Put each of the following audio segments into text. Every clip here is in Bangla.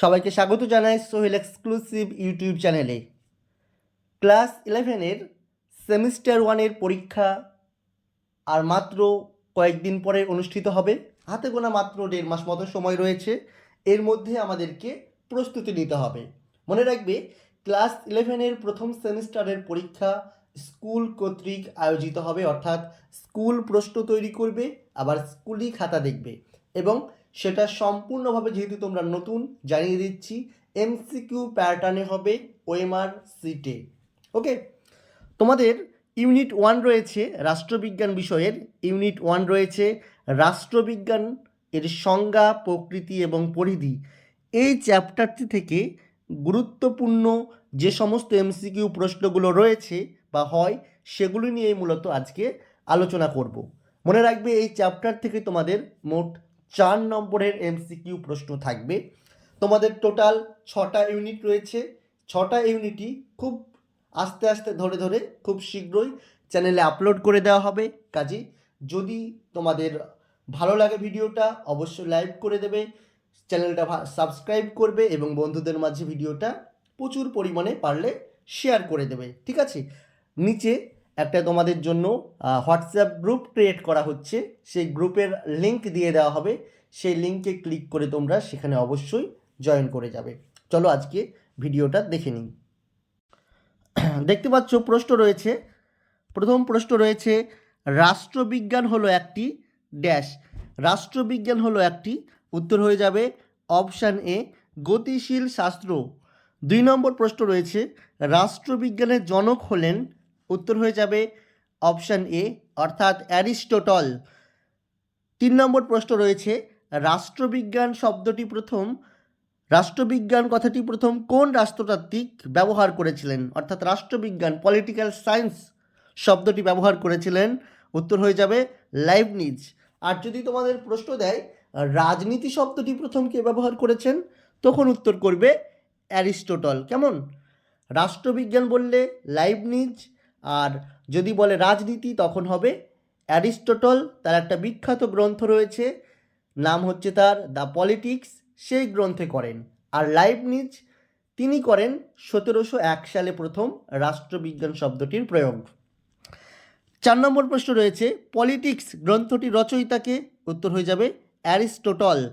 সবাইকে স্বাগত জানাই সোহেল এক্সক্লুসিভ ইউটিউব চ্যানেলে। ক্লাস ইলেভেনের সেমিস্টার ওয়ানের পরীক্ষা আর মাত্র কয়েকদিন পরে অনুষ্ঠিত হবে। হাতে গোনা মাত্র দেড় মাস মতো সময় রয়েছে। এর মধ্যে আমাদেরকে প্রস্তুতি নিতে হবে। মনে রাখবে, ক্লাস ইলেভেনের প্রথম সেমিস্টারের পরীক্ষা স্কুল কর্তৃক আয়োজিত হবে। অর্থাৎ স্কুল প্রশ্ন তৈরি করবে, আবার স্কুলই খাতা দেখবে এবং সেটা সম্পূর্ণভাবে যেহেতু তোমরা নতুন, জানিয়ে দিচ্ছি এমসিকিউ প্যাটার্নে হবে ওএমআর সিটে ওকে তোমাদের ইউনিট ওয়ান রয়েছে রাষ্ট্রবিজ্ঞান বিষয়ের ইউনিট ওয়ান রয়েছে রাষ্ট্রবিজ্ঞান এর সংজ্ঞা, প্রকৃতি এবং পরিধি। এই চ্যাপ্টারটি থেকে গুরুত্বপূর্ণ যে সমস্ত এমসিকিউ প্রশ্নগুলো রয়েছে বা হয়, সেগুলি নিয়ে মূলত আজকে আলোচনা করব। মনে রাখবে এই চ্যাপ্টার থেকে তোমাদের মোট চার নম্বরের এমসিকিউ প্রশ্ন থাকবে। তোমাদের টোটাল ছটা ইউনিট রয়েছে। ছটা ইউনিটই খুব আস্তে আস্তে ধরে ধরে খুব শীঘ্রই চ্যানেলে আপলোড করে দেওয়া হবে। কাজে যদি তোমাদের ভালো লাগে ভিডিওটা, অবশ্যই লাইক করে দেবে চ্যানেলটা সাবস্ক্রাইব করবে এবং বন্ধুদের মাঝে ভিডিওটা প্রচুর পরিমাণে পারলে শেয়ার করে দেবে। ঠিক আছে? নিচে একটা তোমাদের জন্য হোয়াটসঅ্যাপ গ্রুপ ক্রিয়েট করা হচ্ছে। সেই গ্রুপের লিংক দিয়ে দেওয়া হবে। সেই লিঙ্কে ক্লিক করে তোমরা সেখানে অবশ্যই জয়েন করে যাবে। চলো আজকে ভিডিওটা দেখে নিই। দেখতে পাচ্ছ, প্রশ্ন রয়েছে। প্রথম প্রশ্ন রয়েছে, রাষ্ট্রবিজ্ঞান হলো একটি ড্যাশ রাষ্ট্রবিজ্ঞান হলো একটি। উত্তর হয়ে যাবে অপশান এ গতিশীল শাস্ত্র। দুই নম্বর প্রশ্ন রয়েছে, রাষ্ট্রবিজ্ঞানের জনক হলেন উত্তর হয়ে যাবে অপশান এ, অর্থাৎ অ্যারিস্টোটল। তিন নম্বর প্রশ্ন রয়েছে, রাষ্ট্রবিজ্ঞান শব্দটি প্রথম, রাষ্ট্রবিজ্ঞান কথাটি প্রথম কোন রাষ্ট্রতাত্ত্বিক ব্যবহার করেছিলেন? অর্থাৎ রাষ্ট্রবিজ্ঞান পলিটিক্যাল সায়েন্স শব্দটি ব্যবহার করেছিলেন। উত্তর হয়ে যাবে লাইভনিজ আর যদি তোমাদের প্রশ্ন দেয়, রাজনীতি শব্দটি প্রথম কে ব্যবহার করেছেন? তখন উত্তর করবে অ্যারিস্টোটল। কেমন? রাষ্ট্রবিজ্ঞান বললে লাইভনিজ আর যদি বলে রাজনীতি, তখন হবে অ্যারিস্টোটল। তার একটা বিখ্যাত গ্রন্থ রয়েছে, নাম হচ্ছে তার দ্য পলিটিক্স, সেই গ্রন্থে করেন। আর লাইভনিজ তিনি করেন সতেরোশো এক সালে প্রথম রাষ্ট্রবিজ্ঞান শব্দটির প্রয়োগ। চার নম্বর প্রশ্ন রয়েছে, পলিটিক্স গ্রন্থটি রচয়িতাকে, উত্তর হয়ে যাবে, অ্যারিস্টোটল।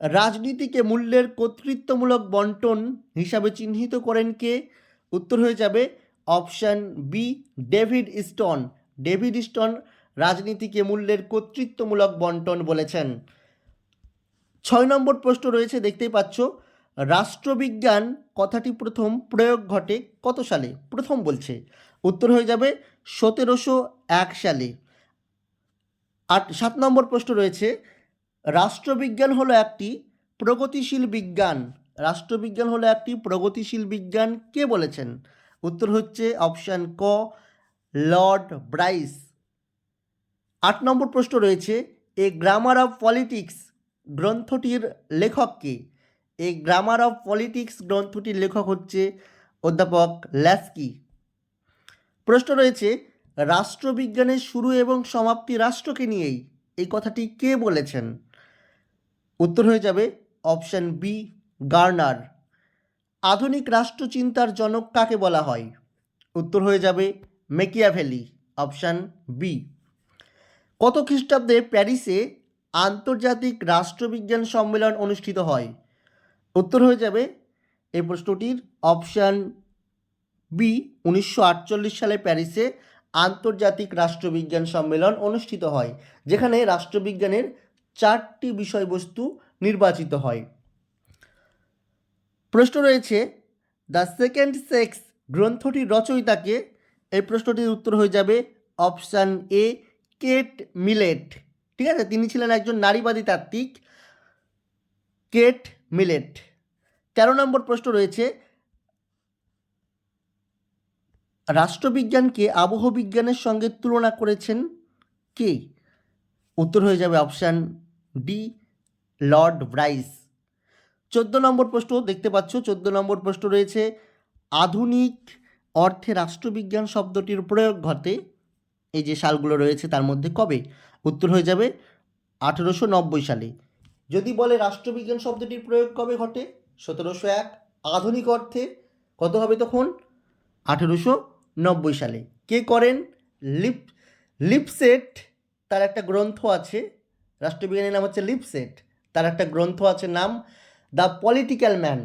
রাজনীতিকে মূল্যের কর্তৃত্বমূলক বন্টন হিসাবে চিহ্নিত করেন কে? উত্তর হয়ে যাবে option B David Stone. David Stone রাজনীতিকে মূল্যের কর্তৃত্বমূলক বন্টন বলেছেন। ছয় নম্বর প্রশ্ন রয়েছে, দেখতেই পাচ্ছ। রাষ্ট্রবিজ্ঞান কথাটি প্রথম প্রয়োগ ঘটে কত সালে? প্রথম বলছে, উত্তর হয়ে যাবে সতেরোশো এক সালে। আট, সাত নম্বর প্রশ্ন রয়েছে, রাষ্ট্রবিজ্ঞান হলো একটি প্রগতিশীল বিজ্ঞান। রাষ্ট্রবিজ্ঞান হলো একটি প্রগতিশীল বিজ্ঞান কে বলেছেন? উত্তর হচ্ছে অপশান ক, লর্ড ব্রাইস। আট নম্বর প্রশ্ন রয়েছে, এ গ্রামার অফ পলিটিক্স গ্রন্থটির লেখক কে? গ্রামার অফ পলিটিক্স গ্রন্থটির লেখক হচ্ছে অধ্যাপক ল্যাস্কি। প্রশ্ন রয়েছে, রাষ্ট্রবিজ্ঞানের শুরু এবং সমাপ্তি রাষ্ট্রকে নিয়েই এই কথাটি কে বলেছেন? উত্তর হয়ে যাবে অপশান বি, গার্নার। আধুনিক রাষ্ট্রচিন্তার জনক কাকে বলা হয়? উত্তর হয়ে যাবে মেকিয়াভেলি, অপশান বি কত খ্রিস্টাব্দে প্যারিসে আন্তর্জাতিক রাষ্ট্রবিজ্ঞান সম্মেলন অনুষ্ঠিত হয়? উত্তর হয়ে যাবে এই প্রশ্নটির অপশান বি উনিশশো আটচল্লিশ সালে প্যারিসে আন্তর্জাতিক রাষ্ট্রবিজ্ঞান সম্মেলন অনুষ্ঠিত হয়, যেখানে রাষ্ট্রবিজ্ঞানের চারটি বিষয়বস্তু নির্বাচিত হয়। প্রশ্ন রয়েছে, দ্য সেকেন্ড সেক্স গ্রন্থটির রচয়িতাকে? এই প্রশ্নটির উত্তর হয়ে যাবে অপশান এ, কেট মিলেট। ঠিক আছে, তিনি ছিলেন একজন নারীবাদী তাত্ত্বিক, কেট মিলেট। তেরো নম্বর প্রশ্ন রয়েছে, রাষ্ট্রবিজ্ঞানকে আবহবিজ্ঞানের সঙ্গে তুলনা করেছেন কে? উত্তর হয়ে যাবে অপশান ডি, লর্ড ব্রাইস। চোদ্দ নম্বর প্রশ্ন দেখতে পাচ্ছ, চোদ্দ নম্বর প্রশ্ন রয়েছে, আধুনিক অর্থে রাষ্ট্রবিজ্ঞান শব্দটির প্রয়োগ ঘটে, এই যে সালগুলো রয়েছে তার মধ্যে কবে? উত্তর হয়ে যাবে আঠেরোশো নব্বই সালে। যদি বলে রাষ্ট্রবিজ্ঞান শব্দটির প্রয়োগ কবে ঘটে? সতেরোশো এক, আধুনিক অর্থে কত হবে তখন? আঠেরোশো নব্বই সালে। কে করেন? লিপ, লিপসেট তার একটা গ্রন্থ আছে, রাষ্ট্রবিজ্ঞানের নাম হচ্ছে লিপসেট, তার একটা গ্রন্থ আছে নাম দ্য পলিটিক্যাল ম্যান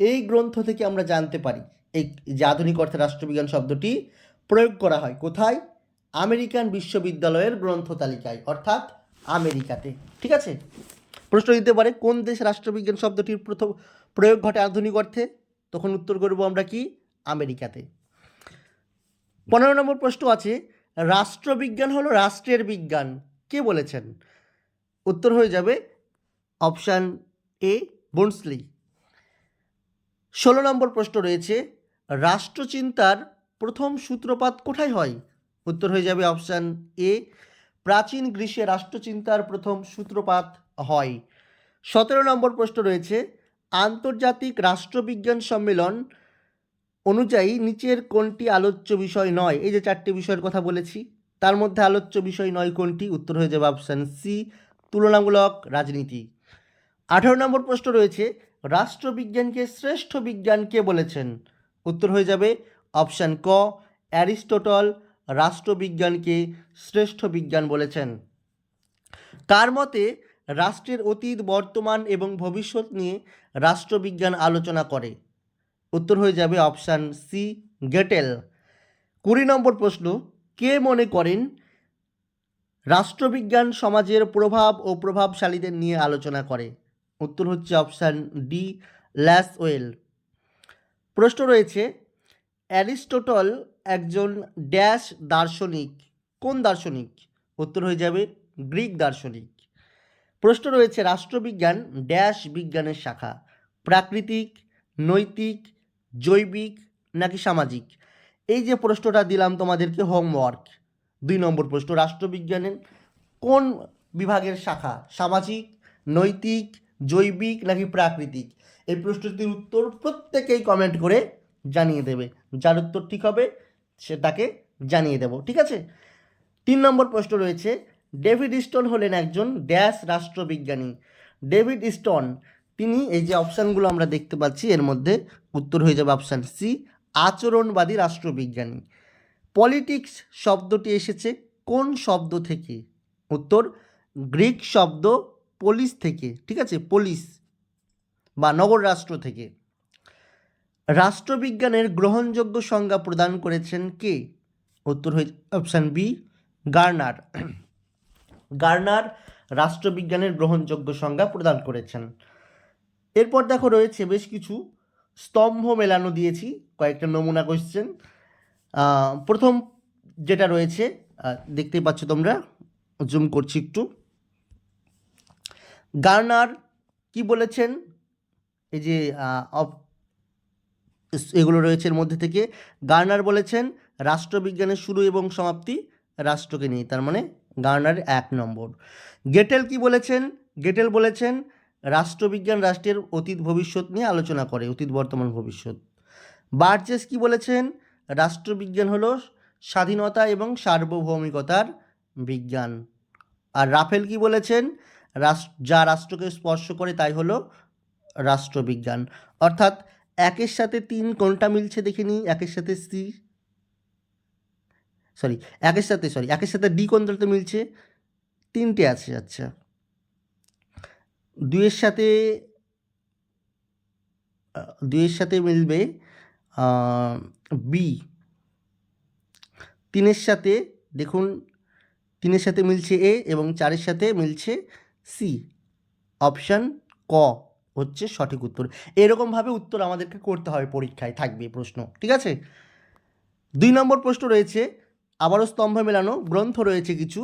এই গ্রন্থ থেকে আমরা জানতে পারি, এই যে আধুনিক অর্থে রাষ্ট্রবিজ্ঞান শব্দটি প্রয়োগ করা হয় কোথায়? আমেরিকান বিশ্ববিদ্যালয়ের গ্রন্থ তালিকায়, অর্থাৎ আমেরিকাতে। ঠিক আছে? প্রশ্ন দিতে পারে, কোন দেশ রাষ্ট্রবিজ্ঞান শব্দটির প্রথম প্রয়োগ ঘটে আধুনিক অর্থে? তখন উত্তর করব আমরা কি? আমেরিকাতে। পনেরো নম্বর প্রশ্ন আছে, রাষ্ট্রবিজ্ঞান হলো রাষ্ট্রের বিজ্ঞান। কে বলেছেন? উত্তর হয়ে যাবে, অপশান এ বন্সলি ষোলো নম্বর প্রশ্ন রয়েছে, রাষ্ট্রচিন্তার প্রথম সূত্রপাত কোথায় হয়? উত্তর হয়ে যাবে অপশান এ, প্রাচীন গ্রীষ্মে রাষ্ট্রচিন্তার প্রথম সূত্রপাত হয়। সতেরো নম্বর প্রশ্ন রয়েছে, আন্তর্জাতিক রাষ্ট্রবিজ্ঞান সম্মেলন অনুযায়ী নিচের কোনটি আলোচ্য বিষয় নয়? এই যে চারটি বিষয়ের কথা বলেছি, তার মধ্যে আলোচ্য বিষয় নয় কোনটি? উত্তর হয়ে যাবে অপশান সি, তুলনামূলক রাজনীতি। আঠারো নম্বর প্রশ্ন রয়েছে, রাষ্ট্রবিজ্ঞানকে শ্রেষ্ঠ বিজ্ঞান কে বলেছেন? উত্তর হয়ে যাবে অপশান ক, অ্যারিস্টোটল রাষ্ট্রবিজ্ঞানকে শ্রেষ্ঠ বিজ্ঞান বলেছেন। কার মতে রাষ্ট্রের অতীত, বর্তমান এবং ভবিষ্যৎ নিয়ে রাষ্ট্রবিজ্ঞান আলোচনা করে? উত্তর হয়ে যাবে অপশান সি, গেটেল। কুড়ি নম্বর প্রশ্ন, কে মনে করেন রাষ্ট্রবিজ্ঞান সমাজের প্রভাব ও প্রভাবশালীদের নিয়ে আলোচনা করে? উত্তর হচ্ছে অপশান ডি, ল্যাসওয়েল। প্রশ্ন রয়েছে, অ্যারিস্টোটল একজন ড্যাশ দার্শনিক। কোন দার্শনিক? উত্তর হয়ে যাবে, গ্রিক দার্শনিক। প্রশ্ন রয়েছে, রাষ্ট্রবিজ্ঞান, ড্যাশ বিজ্ঞানের শাখা। প্রাকৃতিক, নৈতিক, জৈবিক নাকি সামাজিক? এই যে প্রশ্নটা দিলাম তোমাদেরকে, হোমওয়ার্ক। দুই নম্বর প্রশ্ন, রাষ্ট্রবিজ্ঞানের কোন বিভাগের শাখা? সামাজিক, নৈতিক জৈবিক নাকি প্রাকৃতিক? এই প্রশ্নটির উত্তর প্রত্যেকেই কমেন্ট করে জানিয়ে দেবে। যার উত্তর ঠিক হবে সেটাকে জানিয়ে দেব, ঠিক আছে? তিন নম্বর প্রশ্ন রয়েছে, ডেভিড স্টোন হলেন একজন ড্যাশ রাষ্ট্রবিজ্ঞানী। ডেভিড স্টোন, তিনি এই যে অপশানগুলো আমরা দেখতে পাচ্ছি, এর মধ্যে উত্তর হয়ে যাবে অপশান সি, আচরণবাদী রাষ্ট্রবিজ্ঞানী। পলিটিক্স শব্দটি এসেছে কোন শব্দ থেকে? উত্তর, গ্রিক শব্দ পুলিশ থেকে, ঠিক আছে? পুলিশ বা নগর রাষ্ট্র থেকে। রাষ্ট্রবিজ্ঞানের গ্রহণযোগ্য সংজ্ঞা প্রদান করেছেন কে? উত্তর হয়ে অপশান বি গার্নার গার্নার রাষ্ট্রবিজ্ঞানের গ্রহণযোগ্য সংজ্ঞা প্রদান করেছেন। এরপর দেখো রয়েছে বেশ কিছু স্তম্ভ মেলানো দিয়েছি, কয়েকটা নমুনা কোশ্চেন প্রথম যেটা রয়েছে দেখতেই পাচ্ছ তোমরা জুম করছি একটু। গার্নার কি বলেছেন? এই যে এগুলো রয়েছে এর মধ্যে থেকে। গার্নার বলেছেন, রাষ্ট্রবিজ্ঞানের শুরু এবং সমাপ্তি রাষ্ট্রকে নিয়ে, তার মানে গার্নার এক নম্বর। গেটেল কি বলেছেন? গেটেল বলেছেন, রাষ্ট্রবিজ্ঞান রাষ্ট্রের অতীত ভবিষ্যৎ নিয়ে আলোচনা করে, অতীত বর্তমান ভবিষ্যৎ। বার্চেস কি বলেছেন? রাষ্ট্রবিজ্ঞান হলো স্বাধীনতা এবং সার্বভৌমিকতার বিজ্ঞান। আর রাফেল কি বলেছেন? রাস- যা রাষ্ট্রকে স্পর্শ করে তাই হলো রাষ্ট্রবিজ্ঞান। অর্থাৎ একের সাথে তিন কোনটা মিলছে দেখে নিই। একের সাথে সি সরি একের সাথে সরি একের সাথে ডি কোনটাতে মিলছে? তিনটে আছে আচ্ছা। দুইয়ের সাথে দুইয়ের সাথে মিলবে বি। তিনের সাথে, দেখুন, তিনের সাথে মিলছে এ এবং চারের সাথে মিলছে সি অপশান ক হচ্ছে সঠিক উত্তর। এরকমভাবে উত্তর আমাদেরকে করতে হবে পরীক্ষায়, থাকবে প্রশ্ন, ঠিক আছে? দুই নম্বর প্রশ্ন রয়েছে, আবারও স্তম্ভ মেলানো, গ্রন্থ রয়েছে কিছু।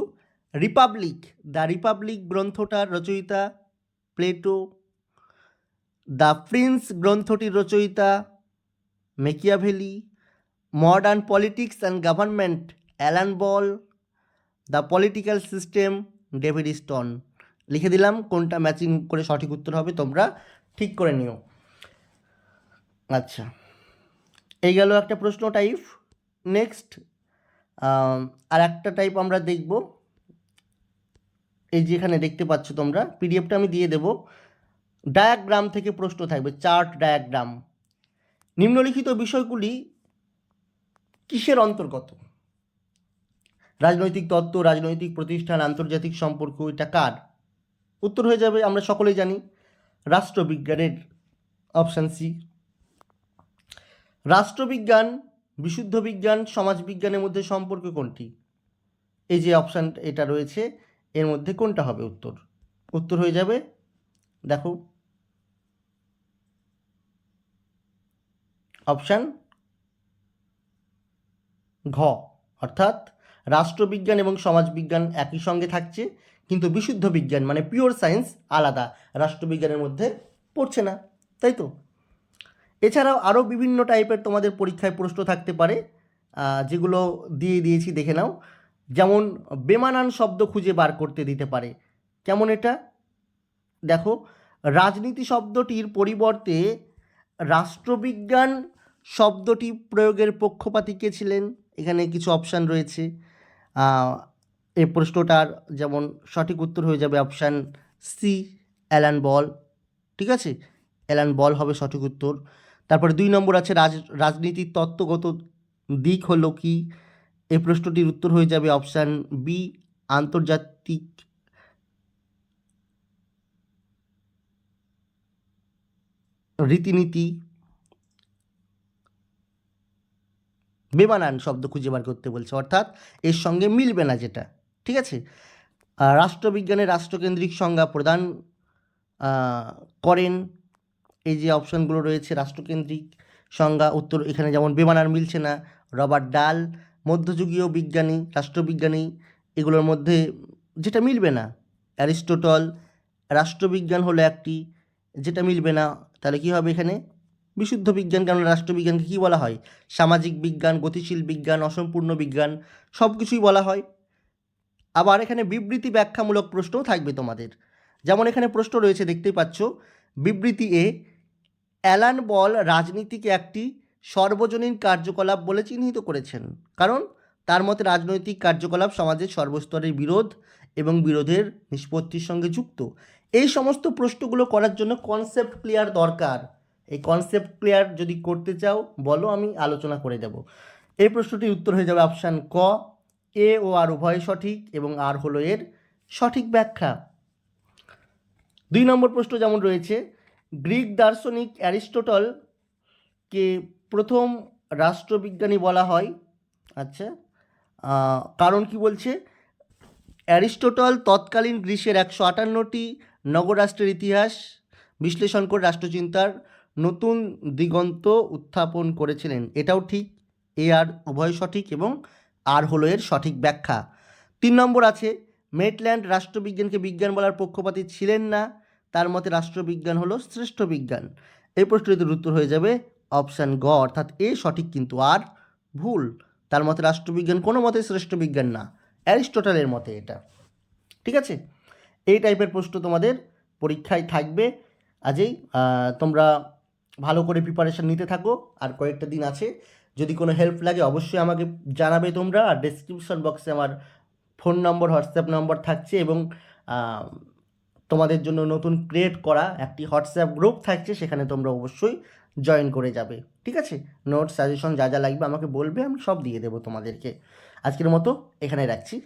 রিপাবলিক দ্য রিপাবলিক গ্রন্থটার রচয়িতা প্লেটো দ্য প্রিন্স গ্রন্থটির রচয়িতা Machiavelli modern politics and government Alan Ball the political system David Stone লিখে দিলাম কোনটা ম্যাচিং করে সঠিক উত্তর হবে, তোমরা ঠিক করে নিও। আচ্ছা এই গেল একটা প্রশ্ন টাইপ নেক্সট আর একটা টাইপ আমরা দেখব। এই যেখানে দেখতে পাচ্ছ তোমরা পিডিএফটা আমি দিয়ে দেব। ডায়াগ্রাম থেকে প্রশ্ন থাকবে চার্ট ডায়াগ্রাম নিম্নলিখিত বিষয়গুলি কিসের অন্তর্গত? রাজনৈতিক তত্ত্ব, রাজনৈতিক প্রতিষ্ঠান, আন্তর্জাতিক সম্পর্ক, এটা কার? উত্তর হয়ে যাবে, আমরা সকলেই জানি। রাষ্ট্রবিজ্ঞানের অপশান সি রাষ্ট্রবিজ্ঞান, বিশুদ্ধ বিজ্ঞান, সমাজবিজ্ঞানের মধ্যে সম্পর্ক কোনটি? এই যে অপশান এটা রয়েছে, এর মধ্যে কোনটা হবে উত্তর? উত্তর হয়ে যাবে, দেখো। অপশান ঘ, অর্থাৎ রাষ্ট্রবিজ্ঞান এবং সমাজবিজ্ঞান একই সঙ্গে থাকছে কিন্তু বিশুদ্ধ বিজ্ঞান মানে পিওর সায়েন্স আলাদা। রাষ্ট্রবিজ্ঞানের মধ্যে পড়ছে না, তাই তো? এছাড়াও আরও বিভিন্ন টাইপের তোমাদের পরীক্ষায় প্রশ্ন থাকতে পারে যেগুলো দিয়ে দিয়েছি, দেখে নাও। যেমন, বেমানান শব্দ খুঁজে বার করতে দিতে পারে। কেমন এটা? দেখো, রাজনীতি শব্দটির পরিবর্তে রাষ্ট্রবিজ্ঞান শব্দটি প্রয়োগের পক্ষপাতী কে ছিলেন? এখানে কিছু অপশান রয়েছে। এই প্রশ্নটার যেমন সঠিক উত্তর হয়ে যাবে অপশান সি অ্যালান বল ঠিক আছে? অ্যালান বল হবে সঠিক উত্তর। তারপরে দুই নম্বর আছে রাজ, রাজনীতির তত্ত্বগত দিক হলো কি? এই প্রশ্নটির উত্তর হয়ে যাবে অপশান বি আন্তর্জাতিক রীতিনীতি। বেমানান শব্দ খুঁজে বার করতে বলছে, অর্থাৎ এর সঙ্গে মিলবে না যেটা। ঠিক আছে? রাষ্ট্রবিজ্ঞানে রাষ্ট্রকেন্দ্রিক সংজ্ঞা প্রদান করেন। এই যে অপশানগুলো রয়েছে, রাষ্ট্রকেন্দ্রিক সংজ্ঞা, উত্তর এখানে যেমন বেমানার মিলছে না রবার্ট ডাল, মধ্যযুগীয় বিজ্ঞানী, রাষ্ট্রবিজ্ঞানী, এগুলোর মধ্যে যেটা মিলবে না। অ্যারিস্টোটল, রাষ্ট্রবিজ্ঞান হলো একটি, যেটা মিলবে না, তাহলে কী হবে এখানে? বিশুদ্ধ বিজ্ঞান কারণ রাষ্ট্রবিজ্ঞানকে কী বলা হয়? সামাজিক বিজ্ঞান, গতিশীল বিজ্ঞান, অসম্পূর্ণ বিজ্ঞান সব কিছুই বলা হয়। আবার এখানে বিবৃতি ব্যাখ্যামূলক প্রশ্নও থাকবে তোমাদের। যেমন এখানে প্রশ্ন রয়েছে, দেখতেই পাচ্ছ। বিবৃতি এ, অ্যালান বল রাজনীতিকে একটি সর্বজনীন কার্যকলাপ বলে চিহ্নিত করেছেন। কারণ তার মতে রাজনৈতিক কার্যকলাপ সমাজের সর্বস্তরের বিরোধ এবং বিরোধের নিষ্পত্তির সঙ্গে যুক্ত। এই সমস্ত প্রশ্নগুলো করার জন্য কনসেপ্ট ক্লিয়ার দরকার। এই কনসেপ্ট ক্লিয়ার যদি করতে চাও, বলো, আমি আলোচনা করে দেব। এই প্রশ্নটির উত্তর হয়ে যাবে অপশান ক। এ ও আর উভয় সঠিক এবং আর হলো এর সঠিক ব্যাখ্যা। দুই নম্বর প্রশ্ন যেমন রয়েছে, গ্রিক দার্শনিক অ্যারিস্টোটলকে প্রথম রাষ্ট্রবিজ্ঞানী বলা হয়। আচ্ছা কারণ কি বলছে? অ্যারিস্টোটল তৎকালীন গ্রীসের একশো আটান্নটি নগরাষ্ট্রের ইতিহাস বিশ্লেষণ করে রাষ্ট্রচিন্তার নতুন দিগন্ত উত্থাপন করেছিলেন। এটাও ঠিক, এ আর উভয় সঠিক এবং আর হলো এর সঠিক ব্যাখ্যা। তিন নম্বর আছে, মেটল্যান্ড রাষ্ট্রবিজ্ঞানকে বিজ্ঞান বলার পক্ষপাতী ছিলেন না, তার মতে রাষ্ট্রবিজ্ঞান হলো শ্রেষ্ঠ বিজ্ঞান। এই প্রশ্নটির উত্তর হয়ে যাবে অপশান গ, অর্থাৎ এ সঠিক কিন্তু আর ভুল। তার মতে রাষ্ট্রবিজ্ঞান কোনো মতে শ্রেষ্ঠ বিজ্ঞান না, অ্যারিস্টোটলের মতে এটা। ঠিক আছে? এই টাইপের প্রশ্ন তোমাদের পরীক্ষায় থাকবে। আজই তোমরা ভালো করে প্রিপারেশন নিতে থাকো। আর কয়েকটা দিন আছে। যদি কোনো হেল্প লাগে, অবশ্যই আমাকে জানাবে তোমরা। আর ডেসক্রিপশন বক্সে আমার ফোন নম্বর হোয়াটসঅ্যাপ নম্বর থাকছে এবং তোমাদের জন্য নতুন ক্রিয়েট করা একটি হোয়াটসঅ্যাপ গ্রুপ থাকছে, সেখানে তোমরা অবশ্যই জয়েন করে যাবে। ঠিক আছে? নোট সাজেশন যা যা লাগবে আমাকে বলবে, আমি সব দিয়ে দেবো তোমাদেরকে। আজকের মতো এখানে রাখছি।